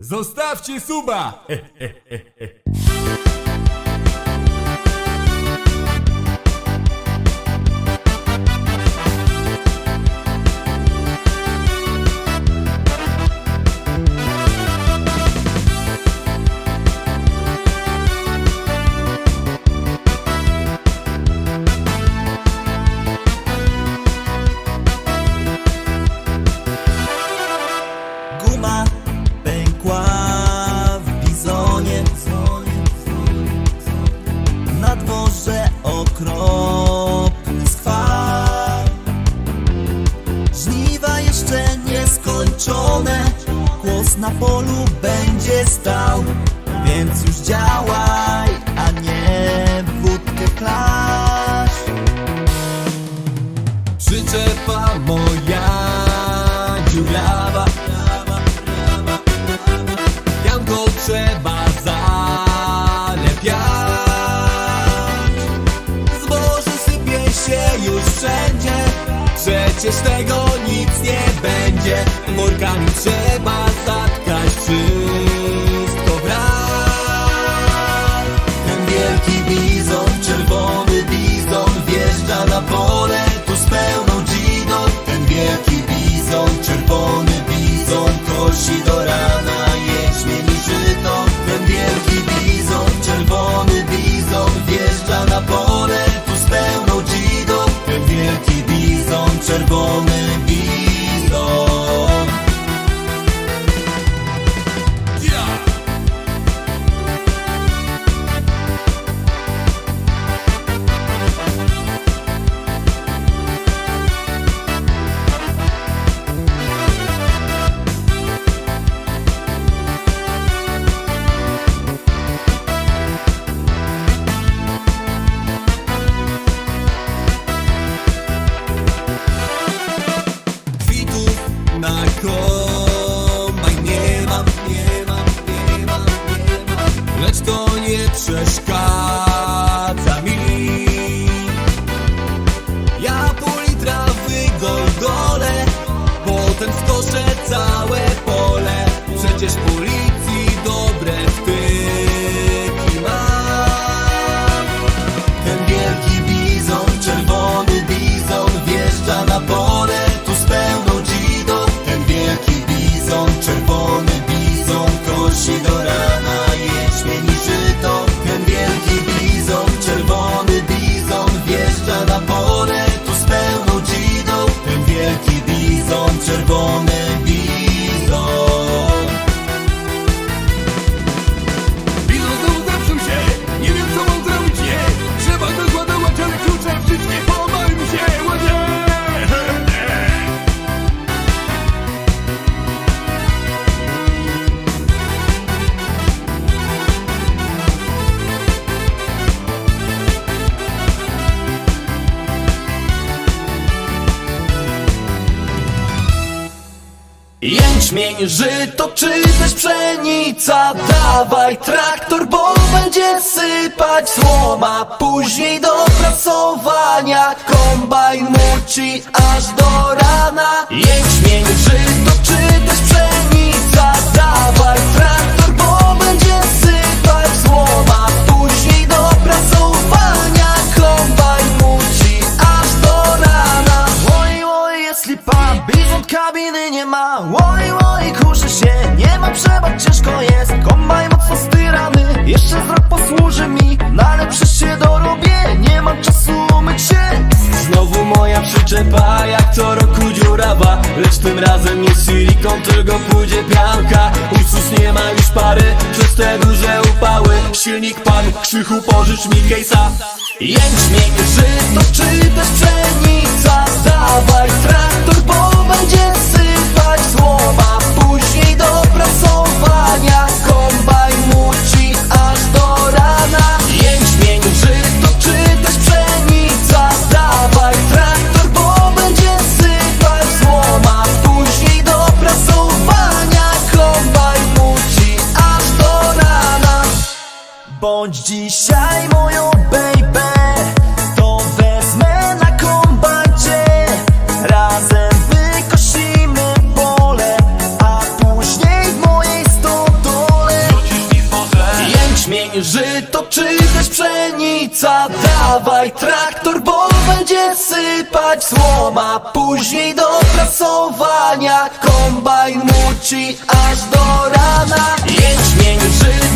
Zostawcie suba! Żniwa jeszcze nieskończone. Głos na polu będzie stał Więc już działaj, a nie wódkę klasz. Przyczepa moja dziurawa Janko trzeba Przecież tego nic nie będzie. Workami trzeba to nie przeszkadza Jęczmień, żyto czy też pszenica. Dawaj traktor, bo będzie sypać słoma Później do prasowania Kombajn muci aż do rana. Jęczmień, żyto czy też pszenica bizon kabiny nie ma. Oj, oj, kurzy się, nie ma przebacz, ciężko jest. Kombaj mocno styrany, jeszcze z rok posłuży mi. Ale przecież się dorobię, nie mam czasu umyć się. Znowu moja przyczepa, jak co roku dziurawa. Lecz tym razem nie silikon, tylko pójdzie pianka. Ursus nie ma już pary, przez te duże upały. Silnik pan, krzychu pożycz mi case'a Jęczmień, żyto czy też pszenica. Dawaj traktor, bo Bądź dzisiaj moją baby. To wezmę na kombacie Razem wykosimy pole A później w mojej stopie żyto czy też pszenica. Dawaj traktor, bo będzie sypać słoma. Później do prasowania Kombajn muci aż do rana. Jęczmień, żyto